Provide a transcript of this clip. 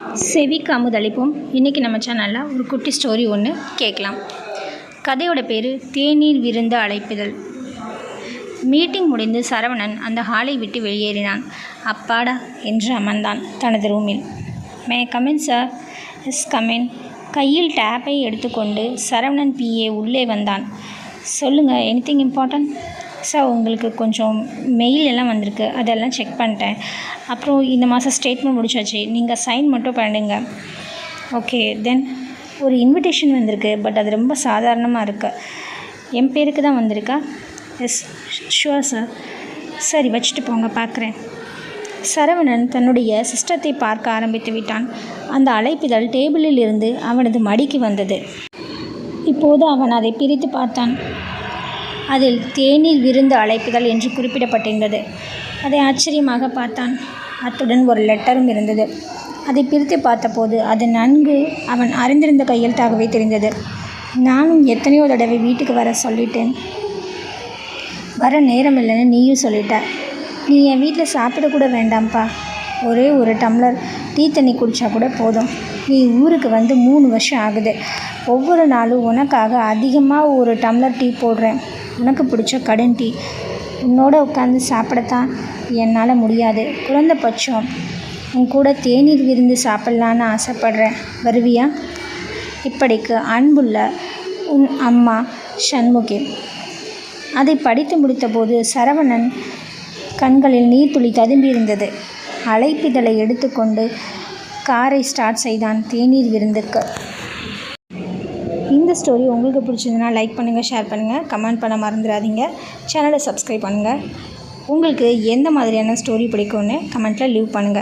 செவிக்கு அமுதளிப்போம் இன்றைக்கி நம்ம சேனலில் ஒரு குட்டி ஸ்டோரி ஒன்று கேட்கலாம். கதையோட பேர் தேநீர் விருந்து அழைப்பிதழ். மீட்டிங் முடிந்து சரவணன் அந்த ஹாலை விட்டு வெளியேறினான். அப்பாடா என்று அமர்ந்தான் தனது ரூமில் may come in sir yes come in கையில் டேப்பை எடுத்துக்கொண்டு சரவணன் பிஏ உள்ளே வந்தான். சொல்லுங்கள் எனிதிங் இம்பார்ட்டன்ட் சார் உங்களுக்கு கொஞ்சம் மெயில் எல்லாம் வந்திருக்கு. அதெல்லாம் செக் பண்ணிட்டேன். அப்புறம் இந்த மாதம் ஸ்டேட்மெண்ட் முடிச்சாச்சு. நீங்கள் சைன் மட்டும் பண்ணுங்க. ஓகே தென் ஒரு இன்விடேஷன் வந்திருக்கு. பட் அது ரொம்ப சாதாரணமாக இருக்குது என் பேருக்கு தான் வந்திருக்கா? எஸ் ஷுவர் சார் சரி வச்சுட்டு போங்க பார்க்குறேன் சரவணன் தன்னுடைய சிஸ்டத்தை பார்க்க ஆரம்பித்து விட்டான். அந்த அழைப்பிதழ் டேபிளில் இருந்து அவனது மடிக்கு வந்தது. இப்போது அவன் அதை பிரித்து பார்த்தான். அதில் தேநீர் விருந்து அழைப்புதல் என்று குறிப்பிடப்பட்டிருந்தது. அதை ஆச்சரியமாக பார்த்தான். அத்துடன் ஒரு லெட்டரும் இருந்தது. அதை பிரித்து பார்த்தபோது அது நன்கு அவன் அறிந்திருந்த கையெழுத்தாகவே தெரிந்தது. நானும் எத்தனையோ தடவை வீட்டுக்கு வர சொல்லிட்டேன். வர நேரம் இல்லைன்னு நீயும் சொல்லிட்ட. நீ என் வீட்டில் சாப்பிடக்கூட வேண்டாம்ப்பா. ஒரே ஒரு டம்ளர் டீ தண்ணி குடித்தா கூட போதும். நீ ஊருக்கு வந்து மூணு வருஷம் ஆகுது. ஒவ்வொரு நாளும் உனக்காக அதிகமாக ஒரு டம்ளர் டீ போடுறேன். உனக்கு பிடிச்ச கடன் டீ. உன்னோட உட்காந்து சாப்பிடத்தான் என்னால் முடியாது. குறைந்தபட்சம் உன் கூட தேநீர் விருந்து சாப்பிட்லான்னு ஆசைப்பட்றேன். வருவியா? இப்படிக்கு அன்புள்ள உன் அம்மா சண்முகி. அதை படித்து முடித்தபோது சரவணன் கண்களில் நீர் துளி ததும்பி ததும்பியிருந்தது. அழைப்பிதழை எடுத்துக்கொண்டு காரை ஸ்டார்ட் செய்தான் தேநீர் விருந்துக்கு. இந்த ஸ்டோரி உங்களுக்கு பிடிச்சதுன்னா லைக் பண்ணுங்கள் ஷேர் பண்ணுங்கள் கமெண்ட் பண்ண மறந்துடாதீங்க. சேனலை சப்ஸ்கிரைப் பண்ணுங்கள் உங்களுக்கு எந்த மாதிரியான ஸ்டோரி பிடிக்கும்னு கமெண்ட்டில் லீவ் பண்ணுங்கள்